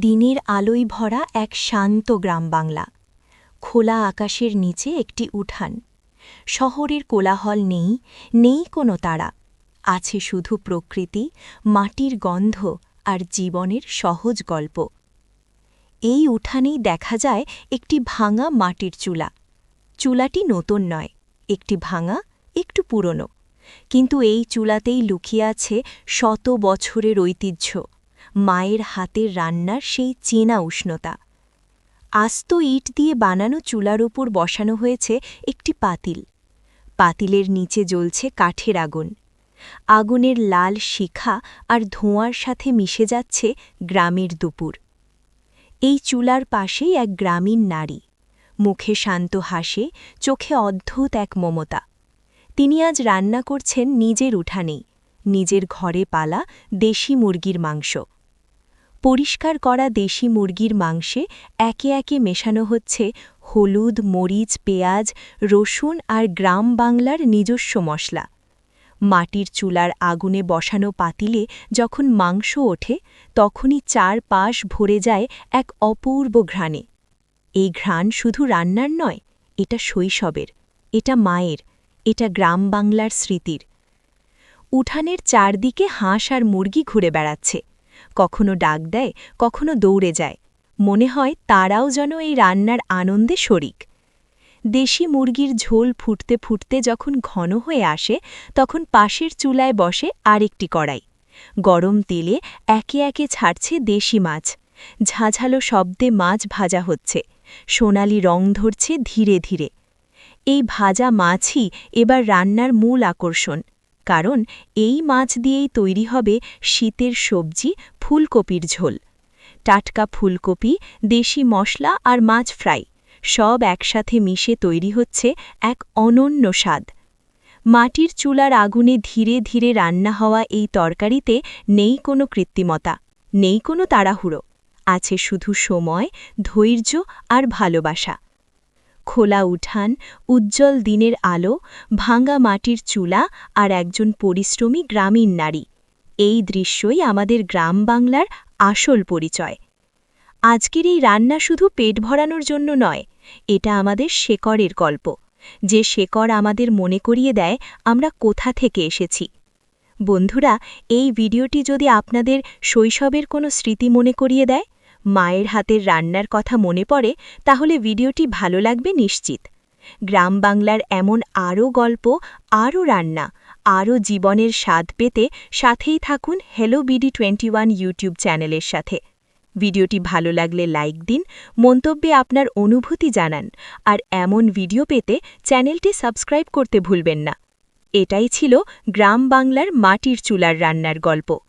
দিনের আলোয় ভরা এক শান্ত গ্রাম বাংলা। খোলা আকাশের নিচে একটি উঠান। শহরের কোলাহল নেই নেই কোনো তারা। আছে শুধু প্রকৃতি, মাটির গন্ধ আর জীবনের সহজ গল্প। এই উঠানেই দেখা যায় একটি ভাঙা মাটির চুলা। চুলাটি নতুন নয়, একটি ভাঙা, একটু পুরনো। কিন্তু এই চুলাতেই লুকিয়ে আছে শত বছরের ঐতিহ্য। মায়ের হাতের রান্নার সেই চেনা উষ্ণতা। আস্ত ইট দিয়ে বানানো চুলার ওপর বসানো হয়েছে একটি পাতিল। পাতিলের নিচে জ্বলছে কাঠের আগুন। আগুনের লাল শিখা আর ধোঁয়ার সাথে মিশে যাচ্ছে গ্রামের দুপুর। এই চুলার পাশেই এক গ্রামীণ নারী। মুখে শান্ত হাসে, চোখে অদ্ভুত এক মমতা। তিনি আজ রান্না করছেন নিজের উঠানেই। নিজের ঘরে পালা দেশি মুরগির মাংস। পরিষ্কার করা দেশি মুরগির মাংসে একে একে মেশানো হচ্ছে হলুদ, মরিচ, পেঁয়াজ, রসুন আর গ্রাম বাংলার নিজস্ব মশলা। মাটির চুলার আগুনে বসানো পাতিলে যখন মাংস ওঠে, তখনই চার পাশ ভরে যায় এক অপূর্ব ঘ্রাণে। এই ঘ্রাণ শুধু রান্নার নয়, এটা শৈশবের, এটা মায়ের, এটা গ্রাম বাংলার স্মৃতির। উঠানের চারদিকে হাঁস আর মুরগি ঘুরে বেড়াচ্ছে। কখনো ডাক দেয়, কখনো দৌড়ে যায়। মনে হয় তারাও যেন এই রান্নার আনন্দে শরিক। দেশি মুরগির ঝোল ফুটতে ফুটতে যখন ঘন হয়ে আসে, তখন পাশের চুলায় বসে আরেকটি কড়াই। গরম তেলে একে একে ছাড়ছে দেশি মাছ। ঝাঝালো শব্দে মাছ ভাজা হচ্ছে। সোনালি রং ধরছে ধীরে ধীরে। এই ভাজা মাছই এবার রান্নার মূল আকর্ষণ। কারণ এই মাছ দিয়েই তৈরি হবে শীতের সবজি ফুলকপির ঝোল। টাটকা ফুলকপি, দেশি মশলা আর মাছ ফ্রাই সব একসাথে মিশে তৈরি হচ্ছে এক অনন্য স্বাদ। মাটির চুলার আগুনে ধীরে ধীরে রান্না হওয়া এই তরকারিতে নেই কোনো কৃত্রিমতা, নেই কোনো তাড়াহুড়ো। আছে শুধু সময়, ধৈর্য আর ভালোবাসা। খোলা উঠান, উজ্জ্বল দিনের আলো, ভাঙা মাটির চুলা আর একজন পরিশ্রমী গ্রামীণ নারী। এই দৃশ্যই আমাদের গ্রাম বাংলার আসল পরিচয়। আজকের এই রান্না শুধু পেট ভরানোর জন্য নয়, এটা আমাদের শেকড়ের গল্প। যে শেকড় আমাদের মনে করিয়ে দেয়, আমরা কোথা থেকে এসেছি। বন্ধুরা, এই ভিডিওটি যদি আপনাদের শৈশবের কোনো স্মৃতি মনে করিয়ে দেয় মায়ের হাতের রান্নার কথা মনে পড়ে, তাহলে ভিডিওটি ভালো লাগবে নিশ্চিত। গ্রাম বাংলার এমন আরও গল্প, আরও রান্না, আরও জীবনের স্বাদ পেতে সাথেই থাকুন হ্যালো বিডি টোয়েন্টি ইউটিউব চ্যানেলের সাথে। ভিডিওটি ভালো লাগলে লাইক দিন, মন্তব্যে আপনার অনুভূতি জানান, আর এমন ভিডিও পেতে চ্যানেলটি সাবস্ক্রাইব করতে ভুলবেন না। এটাই ছিল গ্রাম বাংলার মাটির চুলার রান্নার গল্প।